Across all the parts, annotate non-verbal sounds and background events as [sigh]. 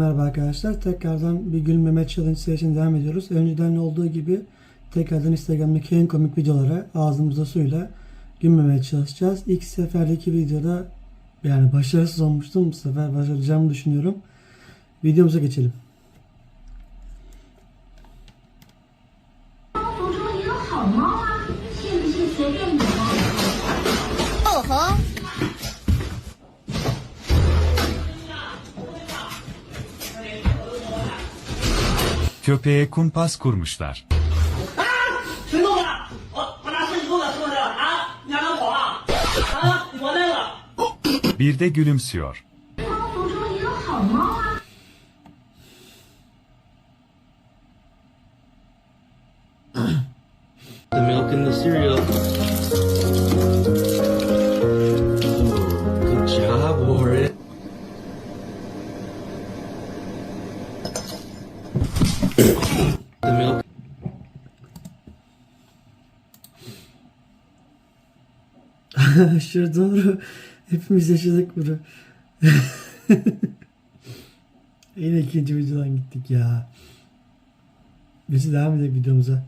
Merhaba arkadaşlar. Tekrardan bir gülmeme challenge serisine devam ediyoruz. Önceden olduğu gibi tekrardan Instagram'daki en komik videolara ağzımıza suyla gülmemeye çalışacağız. İlk seferdeki videoda yani başarısız olmuştum. Bu sefer başaracağımı düşünüyorum. Videomuza geçelim. Köpeğe kumpas kurmuşlar. Bir de gülümsüyor. The doğru. Hepimiz yaşadık bunu. Yine ikinci videodan gittik ya. Biz devam edelim videomuza.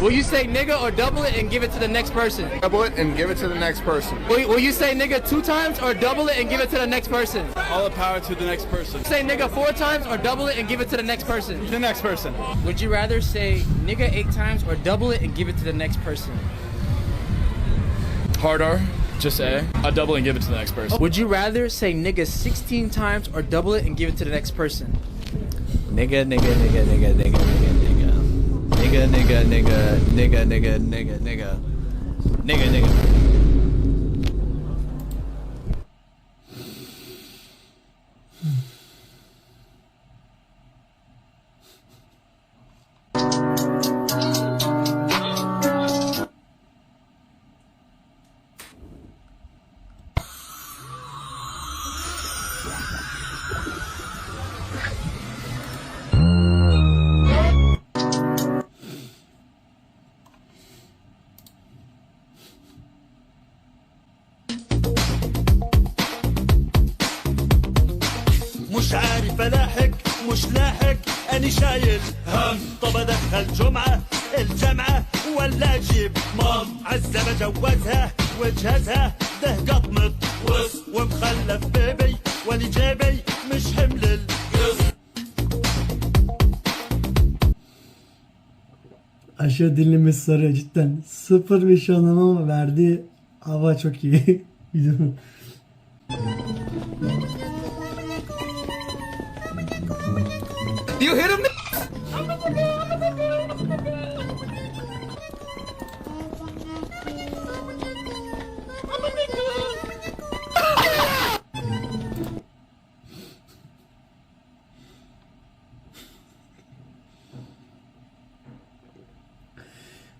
Will you say nigga or double it and give it to the next person? double it and give it to the next person. Will, will you say nigga two times or double it and give it to the next person? All the power to the next person. Say nigga four times or double it and give it to the next person? The next person. Would you rather say nigga eight times or double it and give it to the next person? Harder. Just say. I double and give it to the next person. Would you rather say nigga 16 times or double it and give it to the next person? Nigga, nigga, nigga, nigga, nigga, nigga, nigga. Nigga, nigga, nigga, nigga, nigga, nigga, nigga. Nigga, nigga. مش اني شايل هم طب ادخل جمعة الجامعة ولا اجيب مام عزة بجوزها وجهزها ده قطمة وس ومخلف بيبي واني جيبي مش حمل القص Aşırı dinlemesi sarıyor cidden. Sıfır bir şey anlamam ama verdiği hava çok iyi.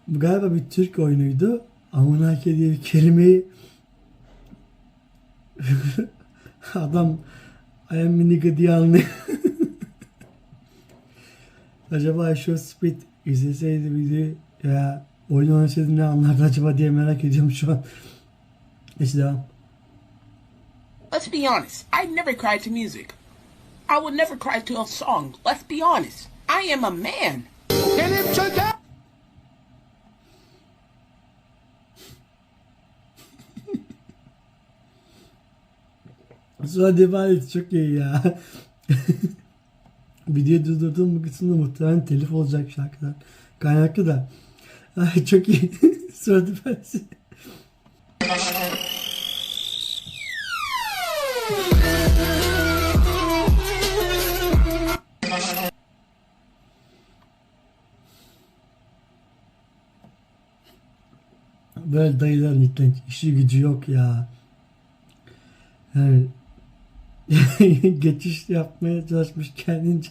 Galiba bir Türk oyunuydu. Amunake diye bir kelimeyi [laughs] adam I am a nigga diye anlıyor. [laughs] acaba şu Speed izleseydi videoyu ya oyun oynasaydı ne anlardı acaba diye merak ediyorum şu an. Neyse devam. Let's be honest. I never cried to music. I would never cry to a song. Let's be honest. I am a man. Sonra devam çok iyi ya. [laughs] Videoyu durdurduğum bu kısımda muhtemelen telif olacak şarkıdan. Kaynaklı da. Ay çok iyi. [laughs] Sonra devam et. Böyle dayıların işi gücü yok ya. Yani [laughs] geçiş yapmaya çalışmış kendince.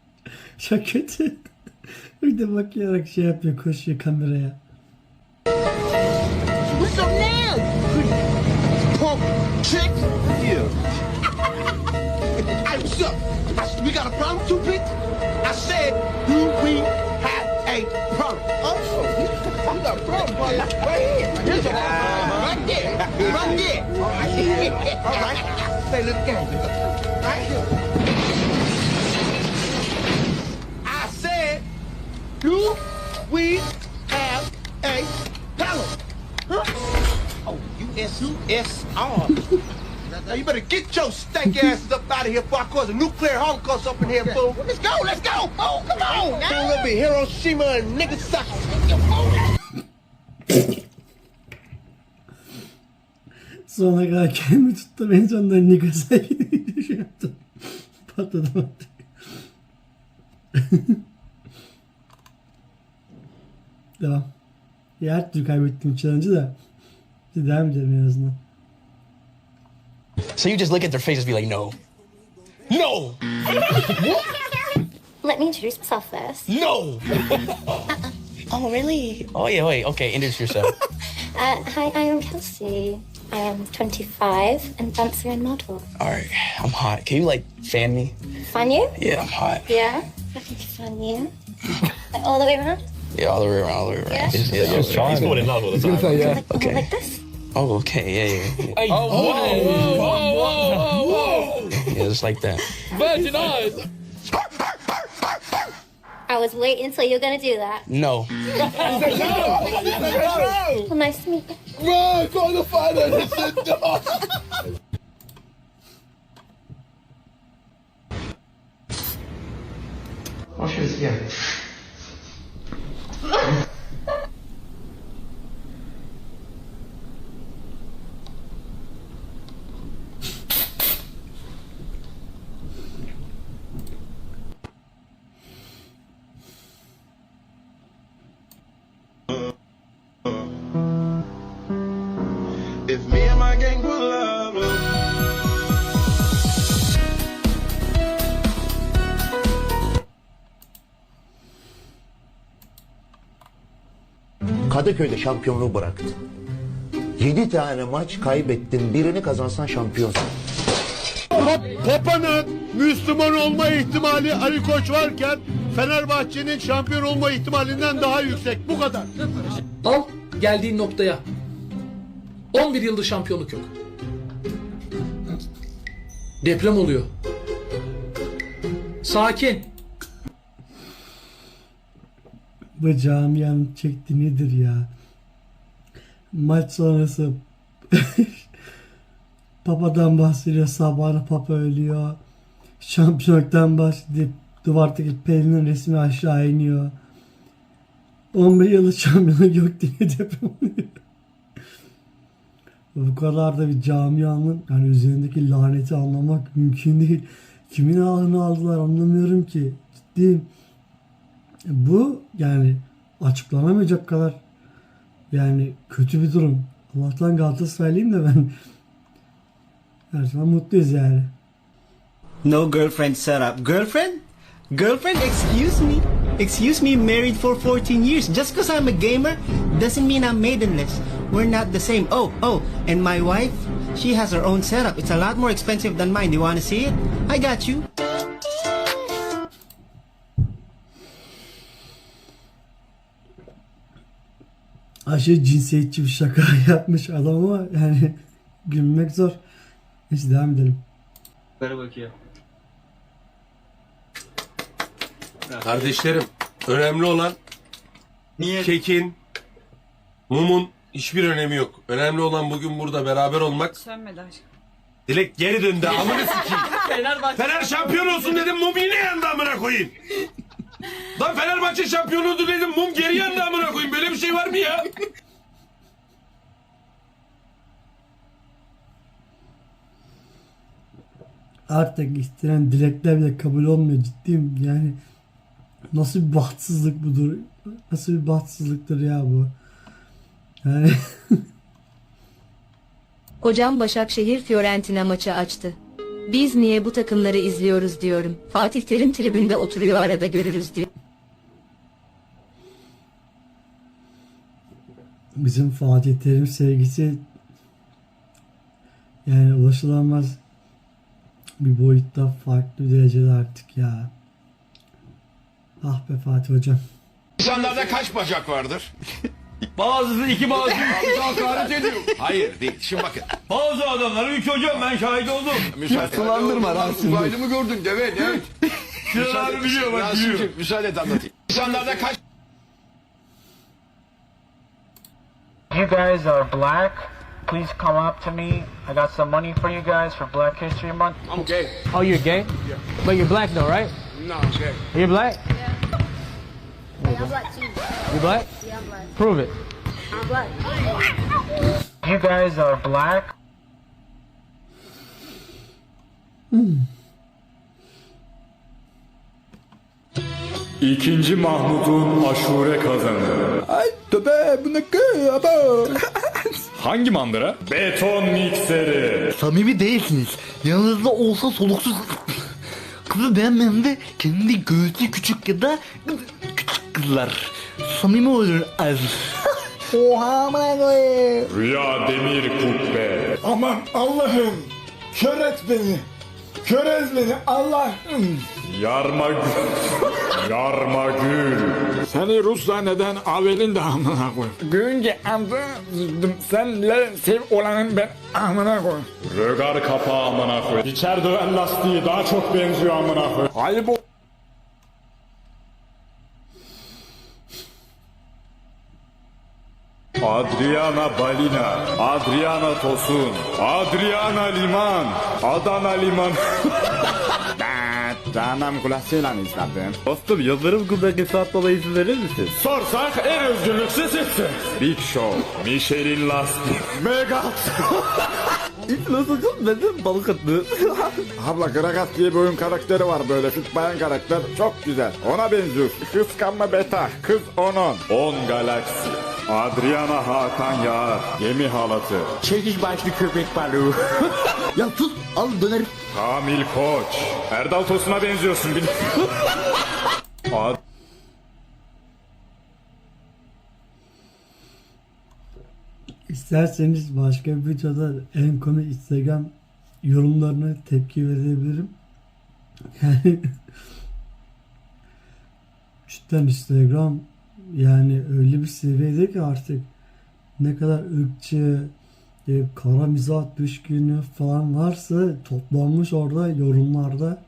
[laughs] Çok kötü. [laughs] Bir de bakarak şey yapıyor koşuyor kameraya. What's up now? Chick? Yeah. hey, what's up? I, we got a problem, two bit? I said, do we have a problem? Oh, you got a problem, buddy. Right here. Here's your problem. Right there. Right there. All right. All right. they look gangster. Right here. I said, do we have a pellet? Huh? Oh, U.S.U.S.R. Now you better get your stank asses up out of here before I cause a nuclear holocaust up in here, fool. Let's go, let's go, fool. Come on. Soon will be Hiroshima and nigga. Sonra kadar kendimi tuttum. En sonunda Nigasaki'yi şey yaptım. Patladım artık. Devam. Ya her türlü kaybettim challenge'ı da. Siz devam edelim en azından. So you just look at their faces and be like, no. No! [laughs] Let me introduce myself first. No! [laughs] oh, really? Oh, yeah, wait. Okay, introduce yourself. [laughs] Uh, hi, I am Kelsey. I am 25 and dancer and model. All right, I'm hot. Can you, like, fan me? Fan you? Yeah, I'm hot. Yeah. I can fan you. Like, all the way around? Yeah, all the way around, all the way around. Yeah. Just- yeah, all the way around. He's falling in love with us. Like, Okay. like this? Oh, okay, yeah, yeah. Yeah, Oh, whoa, whoa, whoa, whoa, whoa, whoa. yeah just like that. Virgin eyes. I was waiting until you're gonna do that. No. Well, nice to meet you. Run, call the fighter. [laughs] If [laughs] Kadıköy'de şampiyonluğu bıraktı. 7 tane maç kaybettin. Birini kazansan şampiyonsun. Papa'nın Müslüman olma ihtimali Ali Koç varken Fenerbahçe'nin şampiyon olma ihtimalinden daha yüksek. Bu kadar. Al geldiğin noktaya. 11 yıldır şampiyonluk yok. Deprem oluyor. Sakin. Bu camianın çekti nedir ya? Maç sonrası [laughs] Papa'dan bahsediyor. Sabahına Papa ölüyor. Şampiyonluktan bahsediyor. Duvardaki Pelin'in resmi aşağı iniyor. 11 yıllık şampiyonluk yok diye deprem. Bu kadar da bir camianın yani üzerindeki laneti anlamak mümkün değil. Kimin ağını aldılar anlamıyorum ki. Ciddiyim. Bu yani açıklanamayacak kadar yani kötü bir durum. Allah'tan Galatasaraylıyım da ben her zaman mutluyuz yani. No girlfriend setup. Girlfriend? Girlfriend, excuse me. Excuse me, married for 14 years. Just because I'm a gamer doesn't mean I'm maidenless. We're not the same. Oh, oh, and my wife, she has her own setup. It's a lot more expensive than mine. Do you want to see it? I got you. Aşırı cinsiyetçi bir şaka [laughs] yapmış adam ama yani gülmek zor. Neyse devam edelim. Kardeşlerim önemli olan kekin, mumun hiçbir önemi yok. Önemli olan bugün burada beraber olmak. Sönmedi aşkım. Dilek geri döndü amına sikeyim. [laughs] Fener şampiyon olsun dedim mum yine yandı amına koyayım. Lan Fenerbahçe şampiyon oldu dedim mum geri yandı amına koyayım. Böyle bir şey var mı ya? Artık istenen dilekler bile kabul olmuyor ciddiyim yani nasıl bir bahtsızlık budur nasıl bir bahtsızlıktır ya bu yani [laughs] Kocam Başakşehir Fiorentina maçı açtı. Biz niye bu takımları izliyoruz diyorum. Fatih Terim tribünde oturuyor arada görürüz diyor. bizim Fatih Terim sevgisi yani ulaşılamaz bir boyutta farklı bir derecede artık ya. Ah be Fatih hocam. İnsanlarda kaç bacak vardır? [laughs] Bazısı iki bazı [laughs] hakaret ediyor. Hayır değil. Şimdi bakın. Bazı adamların üç hocam ben şahit oldum. Müsaade. Sulandırma lan şimdi. Uzaylı mı gördün deve? Evet. [laughs] Şuraları biliyor bak biliyor. Müsaade et anlatayım. İnsanlarda kaç You guys are black, please come up to me? I got some money for you guys for Black History Month. I'm gay. Oh, you're gay? But you're black though, right? No, I'm gay. You're black? I'm black too. You black? Yeah, I'm black. Prove it. I'm black. You guys are black? İkinci Mahmud'un aşure kazanı. Ay tövbe bu ne ki abo. Hangi mandıra? Beton mikseri. Samimi değilsiniz. Yanınızda olsa soluksuz kızı beğenmeyen de kendi göğsü küçük ya da küçük kızlar. Samimi olun az. Oha amına koyayım. Rüya demir kubbe. Aman Allah'ım. Kör et beni. Kör et beni Allah'ım. Yarma gül. Yarma gül. Seni Rus zanneden Avel'in de amına koy. Görünce anladım. Senle sev olanın ben amına koy. Rögar kapağı amına koy. İçer döven lastiği daha çok benziyor amına koy. Ayıp Adriana Balina, Adriana Tosun, Adriana Liman, Adana Liman. Canım kulağıyla izledim. Dostum Yıldırım Kuldaki saat dolayı izin verir misin? Sorsak en özgürlüksüz hissi. Big Show, Michelin Lastik, Megat. Nasıl kız benim balık attı. Abla Gragas diye bir oyun karakteri var böyle fit bayan karakter. Çok güzel. Ona benziyor. Kıskanma beta. Kız onun. 10 Galaksi, Adriana Hakan Yağar, Gemi Halatı, Çekiş başlı köpek balığı. [laughs] ya tut al döner. Kamil Koç, Erdal Tosun'a benziyorsun bil. Ad İsterseniz başka bir videoda en komik Instagram yorumlarına tepki verebilirim. Yani [laughs] cidden Instagram yani öyle bir seviyede ki artık ne kadar ırkçı, e, kara mizah düşkünü falan varsa toplanmış orada yorumlarda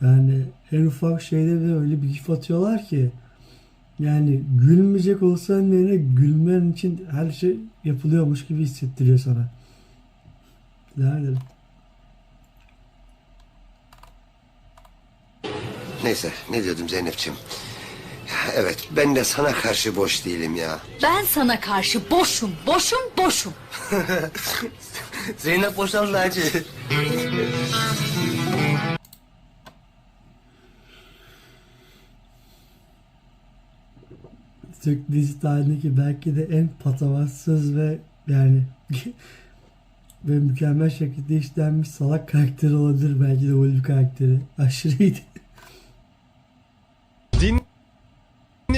yani en ufak şeyde bile öyle bir gif atıyorlar ki yani gülmeyecek olsan yerine gülmen için her şey yapılıyormuş gibi hissettiriyor sana. Edelim. Neyse ne diyordum Zeynep'ciğim. Evet ben de sana karşı boş değilim ya. Ben sana karşı boşum, boşum, boşum. [laughs] Zeynep boşandı hacı. Türk dizi tarihindeki belki de en patavatsız ve yani [laughs] ve mükemmel şekilde işlenmiş salak karakteri olabilir belki de Wolverine karakteri. Aşırı iyiydi.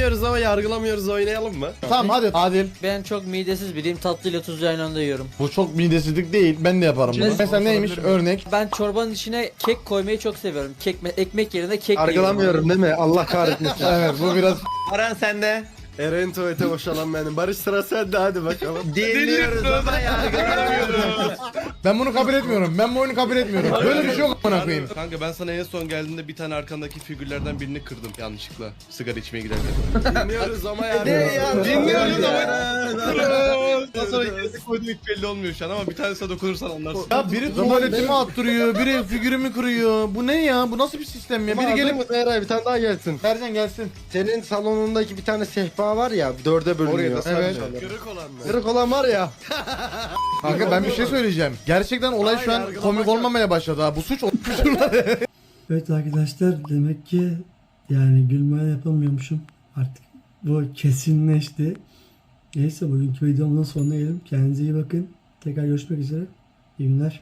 Dinliyoruz ama yargılamıyoruz oynayalım mı? Tamam hadi Adil. Ben çok midesiz biriyim. Tatlıyla tuzlu aynı anda yiyorum. Bu çok midesizlik değil. Ben de yaparım bunu. Cez- Mesela neymiş? Örnek. Ben çorbanın içine kek koymayı çok seviyorum. Kek, ekmek yerine kek Yargılamıyorum değil mi? Allah kahretmesin. [laughs] Evet bu biraz Aran sende. Eren tuvalete boşalan benim. Barış sıra sende hadi bakalım. [laughs] Dinliyoruz ama yargılamıyoruz. ben bunu kabul etmiyorum. Ben bu oyunu kabul etmiyorum. Böyle bir şey yok amına koyayım. Kanka ben sana en son geldiğinde bir tane arkandaki figürlerden birini kırdım yanlışlıkla. Sigara içmeye giderken. Dinliyoruz ama yani. ya? Dinliyoruz ama. [laughs] Ondan sonra ikisi koyduğum hiç belli olmuyor şu an ama bir tanesine dokunursan anlarsın. Ya biri tuvaletimi attırıyor, biri figürümü kırıyor. Bu ne ya? Bu nasıl bir sistem ya? Biri gelip Eray bir tane daha gelsin. Sercan gelsin. Senin salonundaki bir tane sehpa var ya dörde bölünüyor. Evet. Kırık olan mı? Kırık olan var ya. Kanka ben bir şey söyleyeceğim. Gerçekten olay şu an komik olmamaya başladı ha. Bu suç. [laughs] Evet arkadaşlar demek ki yani gülmeye yapamıyormuşum. Artık bu kesinleşti. Neyse bugünkü videomuzun sonuna gelelim. Kendinize iyi bakın. Tekrar görüşmek üzere. İyi günler.